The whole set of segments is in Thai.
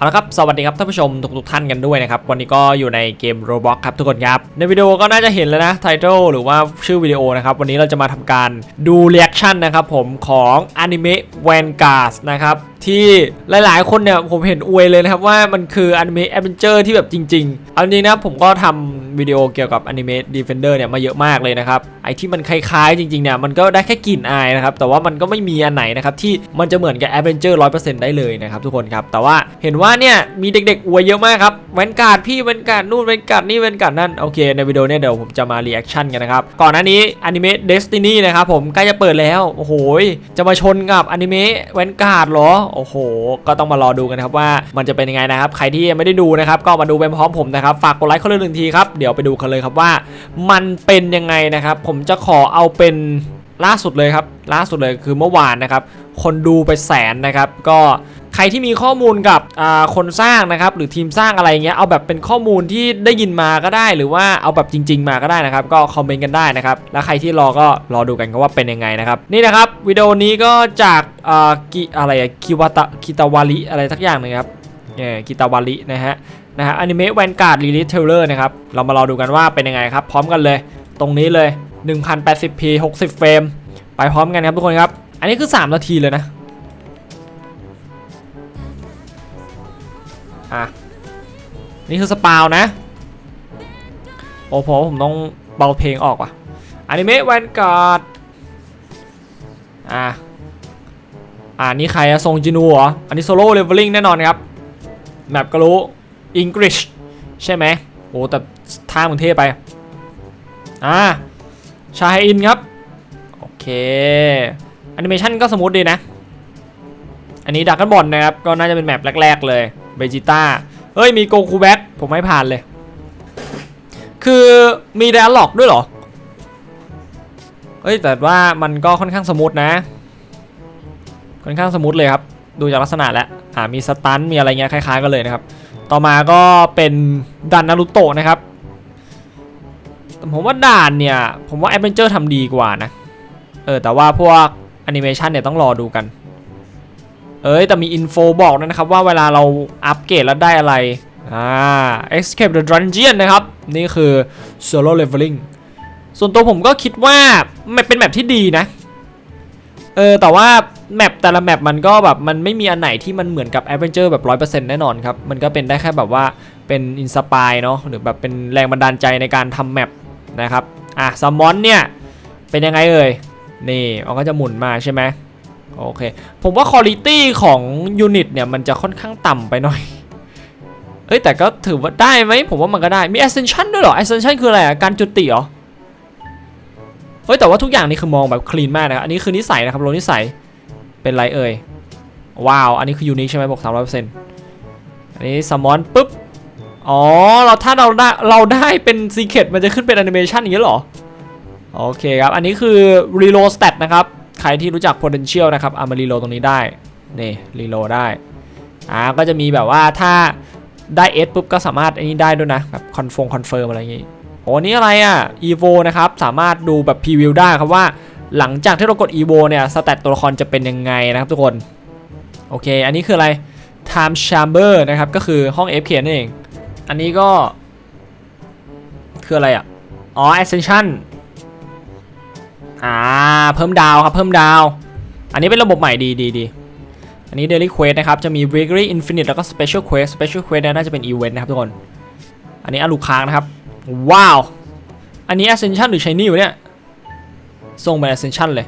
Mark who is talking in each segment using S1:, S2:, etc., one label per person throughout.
S1: เอาละครับ สวัสดีครับท่านผู้ชมทุกๆท่านกันด้วยนะครับ วันนี้ก็อยู่ในเกม Roblox ครับทุกคนครับ ในวิดีโอก็น่าจะเห็นแล้วนะไทท l e หรือว่าชื่อวิดีโอนะครับ วันนี้เราจะมาทำการดูเรีแอคชั่นนะครับผมของอนิเมะ Vanguard นะครับที่หลายๆ คนเนี่ยผมเห็นอวยเลยนะครับว่ามันคืออนิเมะแอดเวนเจอร์ที่แบบจริงๆ เอาจริงนะผมก็ทำวิดีโอเกี่ยวกับอนิเมะ Defender เนี่ยมาเยอะมากเลยนะครับ ไอที่มันคล้ายๆ จริงๆเนี่ยมันก็ได้แค่กลิ่นอายนะครับ แต่ว่ามันก็ไม่มีอันไหนนะครับที่มันจะเหมือนกับแอดเวนเจอร์ร้อยเปอร์เซ็นต์ได้เลยนะครับทุกคนครับ แต่ว่าเห็นว่าเนี่ยมีเด็กๆอวยเยอะมากครับแวนการ์ดพี่แวนการ์ดนู่นแวนการ์ดนี่แวนการ์ดนั่นโอเคในวิดีโอเนี่ยเดี๋ยวผมจะมารีแอคชั่นกันนะครับก่อนหน้านี้อนิเมะ Destiny นะครับผมใกล้จะเปิดแล้วโอ้โหจะมาชนกับอนิเมะแวนการ์ดเหรอโอ้โห ก็ต้องมารอดูกันครับว่ามันจะเป็นยังไงนะครับใครที่ยังไม่ได้ดูนะครับก็มาดูไปพร้อมผมนะครับฝากกดไลค์เขาเลยหนึ่งทีครับเดี๋ยวไปดูกันเลยครับว่า มันเป็นยังไงนะครับผมจะขอเอาเป็นล่าสุดเลยครับล่าสุดเลยคือเมื่อวานนะครับคนดูไปแสนนะครับก็ รที่มีข้อมูลกับอ่าคนสร้างนะครับหรือทีมสร้างอะไรเงี้ยเอาแบบเป็นข้อมูลที่ได้ยินมาก็ได้ หรือว่าเอาแบบจริง ๆ มาก็ได้นะครับ ก็คอมเมนต์กันได้นะครับแล้วใครที่รอก็รอดูกันครับว่าเป็นยังไงนะครับนี่นะครับวิดีโอนี้ก็จากอ่ากิอะไรอะคิวาตะคิตาวาริอะไรทักอย่างหนึงครับเออกิตาวารินะฮะนะฮะอนิเมะแวนการ์ดรีลิทเทเลอร์นะครับเรามารอดูกันว่าเป็นยังไงครับ พร้อมกันเลย ตรงนี้เลย 1080p 60 เฟรมไปพร้อมกันครับทุกคนครับ อันนี้คือ 3 นาทีเลยนะ อะ นี่คือสปาวนะ โอ้โหผมต้องเบาเพลงออกว่ะอนิเมะแวนการ์ดอะอ่านี่ใครอะทรงจินูเหรอ อันนี้โซโล่เลเวลลิ่งแน่นอนครับแมปก็รู้อังกฤษใช่ไหมโอ้แต่ท่ามึงเท่ไป อ่า ชาไฮอินครับ โอเคแอนิเมชันก็สมูทดีนะ อันนี้ดักกันบอลนะครับ ก็น่าจะเป็นแมปแรก ๆ เลย เบจิต้าเฮ้ยมีโกคูแบ็กผมไม่ผ่านเลย คือมีแดร์ล็อกด้วยเหรอเฮ้ยแต่ว่ามันก็ค่อนข้างสมูทนะ ค่อนข้างสมูทเลยครับ ดูจากลักษณะแล้วอ่ามีสตันมีอะไรเงี้ยคล้ายๆกันเลยนะครับ ต่อมาก็เป็นดันนารุโตะนะครับแต่ผมว่าด่านเนี่ย ผมว่าแอดเวนเจอร์ทำดีกว่านะ เออแต่ว่าพวกแอนิเมชันเนี่ยต้องรอดูกัน เอ้ยแต่มีอินโฟบอกด้วยนะครับว่าเวลาเราอัปเกรดแล้วได้อะไร อ่า escape the dungeon นะครับ นี่คือ solo leveling ส่วนตัวผมก็คิดว่ามันเป็นแมปที่ดีนะ เออแต่ว่าแมปแต่ละแมปมันก็แบบมันไม่มีอันไหนที่มันเหมือนกับ a อ v e n เ u อร์แบบ100%แน่นอนครับ มันก็เป็นได้แค่แบบว่าเป็นอินสปายเนาะหรือแบบเป็นแรงบันดาลใจในการทำแมปนะครับ อะซัมมอนเนี่ย เป็นยังไงเอ่ย นี่มันก็จะหมุนมาใช่ไหม โอเค ผมว่าคุณ i t y ของยูนิตเนี่ย มันจะค่อนข้างต่ำไปหน่อย เอ้ยแต่ก็ถือว่าได้ไหม ผมว่ามันก็ได้ มี Ascension ด้วยเหรอ Ascension คืออะไรอะการจุติเหรอ เฮ้ยแต่ว่าทุกอย่างนี่คือมองแบบคลีนมากนะครับ อันนี้คือนิสัยนะครับโลนิสัย เป็นไรเอ่ย ว้าว อันนี้คือยูนิคใช่ไหมบอกสามร้อยเปอร์เซ็นต์อันนี้สมอนปุ๊บ อ๋อ เราถ้าเราได้เราได้เป็นซีเค t มันจะขึ้นเป็นแอนิเมชันอย่างนี้เหรอ โอเคครับ อันนี้คือ reload stat นะครับ ใครที่รู้จัก potential นะครับเอามา reload ตรงนี้ได้นี่ reload ได้อ่าก็จะมีแบบว่าถ้าได้ S ปุ๊บก็สามารถอันนี้ได้ด้วยนะแบบ confirm confirm อะไรอย่างงี้โอ้นี่อะไรอะ evo นะครับสามารถดูแบบ preview ได้ครับว่าหลังจากที่เรากด evo เนี่ยสแตตตัวละครจะเป็นยังไงนะครับทุกคนโอเค อันนี้คืออะไร time chamber นะครับก็คือห้อง FK นั่นเอง อันนี้ก็ คืออะไรอะ อ๋อ ascension อ่าเพิ่มดาวครับเพิ่มดาว อันนี้เป็นระบบใหม่ดีดีดีอันนี้ daily quest นะครับ จะมี weekly infinite แล้วก็ special quest special quest เนี่ยน่าจะเป็น event นะครับทุกคน อันนี้อาลูค้างนะครับ ว้าว อันนี้ ascension หรือ shiny อยู่เนี่ยส่งเป็น ascension เลย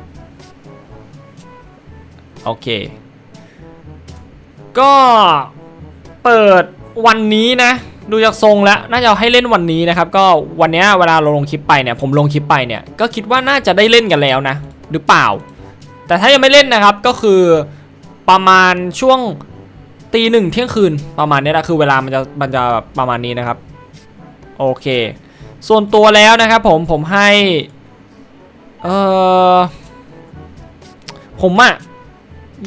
S1: โอเค ก็เปิดวันนี้นะ ดูจากทรงแล้วน่าจะให้เล่นวันนี้นะครับ ก็วันนี้เวลาเราลงคลิปไปเนี่ยผมลงคลิปไปเนี่ยก็คิดว่าน่าจะได้เล่นกันแล้วนะ หรือเปล่า แต่ถ้ายังไม่เล่นนะครับก็คือประมาณช่วงตีหนึ่งเที่ยงคืนประมาณนี้แหละคือเวลามันจะมันจะประมาณนี้นะครับ โอเค ส่วนตัวแล้วนะครับผมผมให้เออผมอะ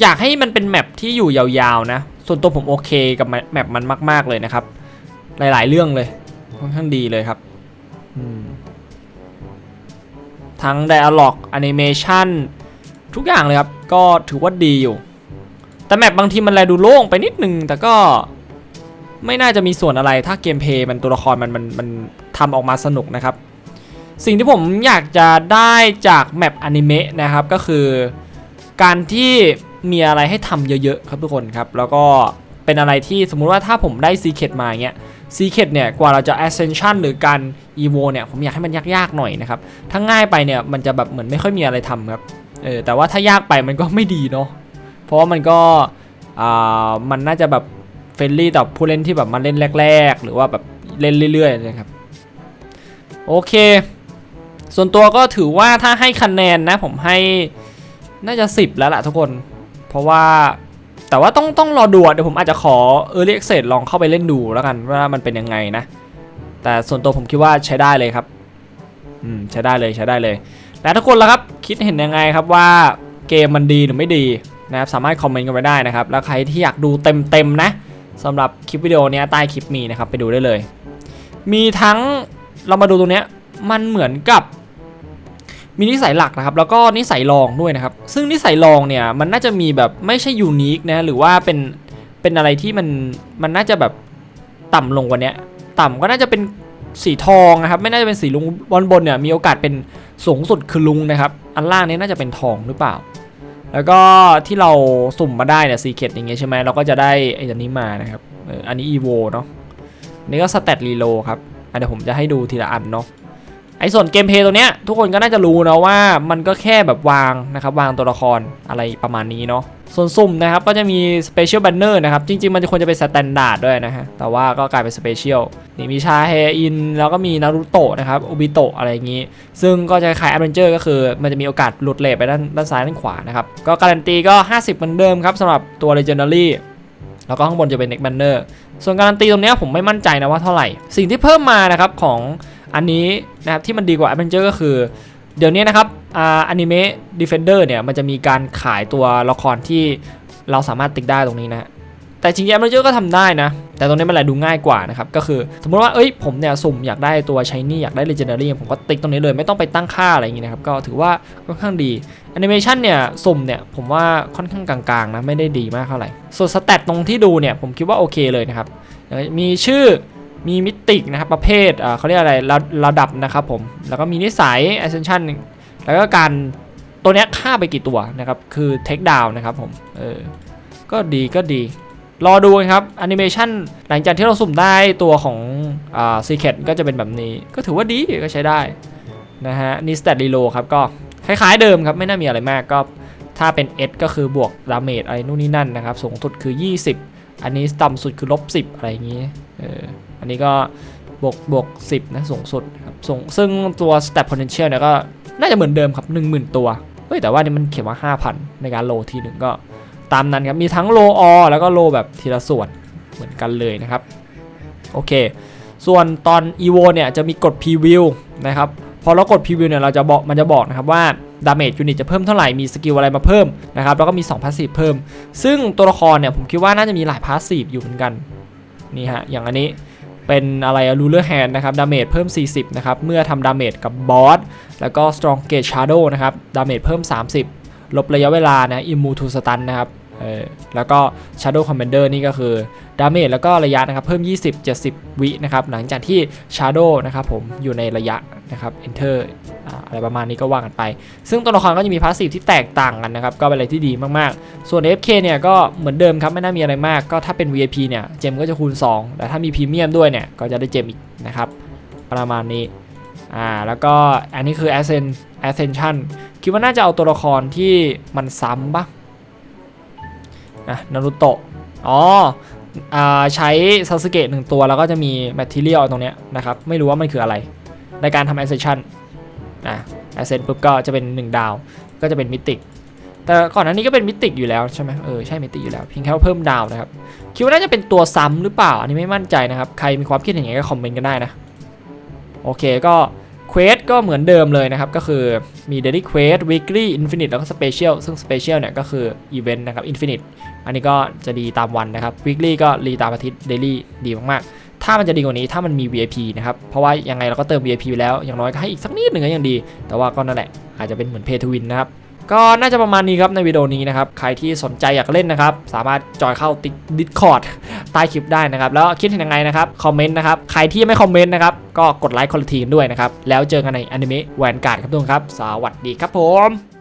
S1: อยากให้มันเป็นแมปที่อยู่ยาวๆนะ ส่วนตัวผมโอเคกับแมปมันมาก ๆเลยนะครับ หลาย ๆ เรื่องเลยค่อนข้างดีเลยครับทั้ง Dialog Animation ทุกอย่างเลยครับ ก็ถือว่าดีอยู่ แต่แมปบางทีมันแลดูโล่งไปนิดนึง แต่ก็ไม่น่าจะมีส่วนอะไร ถ้าเกมเพย์มันตัวละครมันมันมันทำออกมาสนุกนะครับ สิ่งที่ผมอยากจะได้จากแมปอนิเมะนะครับก็คือการที่มีอะไรให้ทำเยอะ ๆ ครับทุกคนครับ แล้วก็เป็นอะไรที่สมมุติว่าถ้าผมได้ซีเคดมาเงี้ย ซีเคดเนี่ยกว่าเราจะ ascension หรือการ evo เนี่ยผมอยากให้มันยากๆหน่อยนะครับถ้าง่ายไปเนี่ยมันจะแบบเหมือนไม่ค่อยมีอะไรทำครับเออแต่ว่าถ้ายากไปมันก็ไม่ดีเนาะเพราะว่ามันก็อ่ามันน่าจะแบบเฟรนลี่ต่อผู้เล่นที่แบบมาเล่นแรก ๆ หรือว่าแบบเล่นเรื่อยๆนะครับโอเค ส่วนตัวก็ถือว่าถ้าให้คะแนนนะผมให้น่าจะ 10 แล้วล่ะทุกคน เพราะว่า แต่ว่าต้องต้องรอดูเดี๋ยวผมอาจจะขอ Early Access ลองเข้าไปเล่นดูแล้วกันว่ามันเป็นยังไงนะ แต่ส่วนตัวผมคิดว่าใช้ได้เลยครับอืมใช้ได้เลยใช้ได้เลย แล้วทุกคนล่ะครับคิดเห็นยังไงครับว่าเกมมันดีหรือไม่ดีนะครับสามารถคอมเมนต์กันไว้ได้นะครับ แล้วใครที่อยากดูเต็มๆนะสำหรับคลิปวิดีโอนี้ใต้คลิปมีนะครับไปดูได้เลย มีทั้งเรามาดูตรงเนี้ยมันเหมือนกับ มีนิสัยหลักนะครับ แล้วก็นิสัยรองด้วยนะครับ ซึ่งนิสัยรองเนี่ยมันน่าจะมีแบบไม่ใช่ยูนิคนะหรือว่าเป็นเป็นอะไรที่มันมันน่าจะแบบต่ำลงกว่าเนี้ยต่ำก็น่าจะเป็นสีทองนะครับ ไม่น่าจะเป็นสีลุงบนบนเนี่ยมีโอกาสเป็นสูงสุดคือลุงนะครับ อันล่างเนี้น่าจะเป็นทองหรือเปล่า แล้วก็ที่เราสุ่มมาได้เนี่ยซีเคดอย่างเงี้ยใช่ไหมเราก็จะได้ไอ้ตัวนี้มานะครับอันนี้ EVO เนาะอันนี่ก็สเตตรีโลครับเดี๋ยวผมจะให้ดูทีละอันเนาะ ไอ้ส่วนเกมเพย์ตัวเนี้ยทุกคนก็น่าจะรู้นะว่ามันก็แค่แบบวางนะครับวางตัวละครอะไรประมาณนี้เนาะส่วนสุ่มนะครับก็จะมี Special Banner นะครับจริงๆ มันจะควรจะเป็น Standard ด้วยนะฮะแต่ว่าก็กลายเป็น Special นี่มีชาเฮอิน แล้วก็มีนารูโตะนะครับโอบิโตะอะไรอย่างนี้ ซึ่งก็จะคล้าย Adventure ก็คือ มันจะมีโอกาสหลุดเลทไปด้านด้านซ้ายด้านขวานะครับก็การันตีก็ 50 เหมือนเดิมครับสำหรับตัว Legendary แล้วก็ข้างบนจะเป็น Next Banner ส่วนการันตีตรงเนี้ยผมไม่มั่นใจนะว่าเท่าไหร่สิ่งที่เพิ่มมานะครับของ อันนี้นะครับที่มันดีกว่า Adventure ก็คือ เดี๋ยวนี้นะครับอ่าอนิเมะ Defender เนี่ยมันจะมีการขายตัวละครที่เราสามารถติ๊กได้ตรงนี้นะแต่จริงๆ Adventure ก็ทำได้นะ แต่ตรงนี้มันแหละดูง่ายกว่านะครับ ก็คือสมมติว่าเอ้ยผมเนี่ยสุ่มอยากได้ตัว Shiny อยากได้ Legendary ผมก็ติ๊กตรงนี้เลยไม่ต้องไปตั้งค่าอะไรอย่างงี้นะครับ ก็ถือว่าค่อนข้างดีแอนิเมชันเนี่ยสุ่มเนี่ยผมว่าค่อนข้างกลางๆนะไม่ได้ดีมากเท่าไหร่ ส่วนสเตตตรงที่ดูเนี่ยผมคิดว่าโอเคเลยนะครับมีชื่อ มีมิติกนะครับประเภทเขาเรียกอะไรระระดับนะครับผม แล้วก็มีนิสัย ascension แล้วก็การตัวเนี้ยฆ่าไปกี่ตัวนะครับ คือ take down นะครับผม เออ ก็ดีก็ดี รอดูครับแอนิเมชันหลังจากที่เราสุ่มได้ตัวของอ่า secret ก็จะเป็นแบบนี้ ก็ถือว่าดีก็ใช้ได้นะฮะนี่ stat reload ครับก็คล้ายๆเดิมครับ ไม่น่ามีอะไรมากก็ถ้าเป็น S ก็คือบวกดาเมจอะไรนู่นนี่นั่นนะครับ สูงสุดคือ 20 อันนี้ต่ำสุดคือลบ10 อะไรอย่างนี้ เออ นนี้ก็บวกบวก10นะสูงสุดครับสูงซึ่งตัว stat potential เนี่ยก็น่าจะเหมือนเดิมครับ 10,000 ตัวเฮ้ยแต่ว่านี่มันเขียนว่า 5,000 ในการโลทีหนึ่งก็ตามนั้นครับ มีทั้งโลออแล้วก็โลแบบทีละส่วนเหมือนกันเลยนะครับ โอเค ส่วนตอน EVO เนี่ยจะมีกด preview นะครับพอเรากด preview เนี่ยเราจะบอกมันจะบอกนะครับว่า damage unit จะเพิ่มเท่าไหร่ มีสกิลอะไรมาเพิ่มนะครับ แล้วก็มี2 passive เพิ่ม ซึ่งตัวละครเนี่ยผมคิดว่าน่าจะมีหลาย passive อยู่เหมือนกัน นี่ฮะ อย่างอันนี้ เป็นอะไร ruler hand นะครับดาเมจเพิ่ม 40 นะครับ เมื่อทำดาเมจกับบอสแล้วก็ strong gauge shadow นะครับดาเมจเพิ่ม 30 ลบระยะเวลานะ immune to stun นะครับ เออแล้วก็ shadow commander นี่ก็คือดาเมจแล้วก็ระยะนะครับเพิ่ม 20 70 วินะครับหลังจากที่ Shadow นะครับผมอยู่ในระยะนะครับ Enter อะไรประมาณนี้ก็ว่ากันไป ซึ่งตัวละครก็จะมีพาสซีฟที่แตกต่างกันนะครับ ก็เป็นอะไรที่ดีมากๆ ส่วน FK เนี่ยก็เหมือนเดิมครับไม่น่ามีอะไรมาก ก็ถ้าเป็น VIP เนี่ยเจมก็จะคูณ 2 แต่ถ้ามีพรีเมียมด้วยเนี่ยก็จะได้เจมอีกนะครับประมาณนี้อ่าแล้วก็อันนี้คือ Ascent Ascension คิดว่าน่าจะเอาตัวละครที่มันซ้ำปะ นะนารุโตะอ๋ออ่าใช้ซาสึเกะหนึ่งตัวแล้วก็จะมีแมทเทียลตรงเนี้ยนะครับ ไม่รู้ว่ามันคืออะไร ในการทำ ascension นะ ascent ปุ๊บก็จะเป็น 1 ดาว ก็จะเป็นมิติกแต่ก่อนหน้านี้ก็เป็นมิติกอยู่แล้วใช่ไหมเออใช่มิติกอยู่แล้วเพียงแค่ว่าเพิ่มดาวนะครับ คิดว่าน่าจะเป็นตัวซ้ำหรือเปล่า อันนี้ไม่มั่นใจนะครับ ใครมีความคิดเห็นยังไงก็คอมเมนต์กันได้นะ โอเคก็ ควสก็เหมือนเดิมเลยนะครับ ก็คือมี daily quest weekly infinite แล้วก็ special ซึ่ง special เนี่ยก็คือ event นะครับ infinite อันนี้ก็จะดีตามวันนะครับ weekly ก็รีตามอาทิตย์ daily ดีมากๆถ้ามันจะดีกว่านี้ถ้ามันมี VIP นะครับ เพราะว่ายังไงเราก็เติม VIP ไปแล้ว อย่างน้อยก็ให้อีกสักนิดหนึ่งก็ยังดี แต่ว่าก็นั่นแหละ อาจจะเป็นเหมือน pay to win นะครับ ก็น่าจะประมาณนี้ครับในวิดีโอนี้นะครับ ใครที่สนใจอยากเล่นนะครับ สามารถจอยเข้าติ๊กดิสคอร์ดใต้คลิปได้นะครับ แล้วคิดเห็นยังไงนะครับ คอมเมนต์นะครับ ใครที่ยังไม่คอมเมนต์นะครับ ก็กดไลค์คอลทีกันด้วยนะครับ แล้วเจอกันในอนิเมะแวนการ์ดครับทุกคนครับ สวัสดีครับผม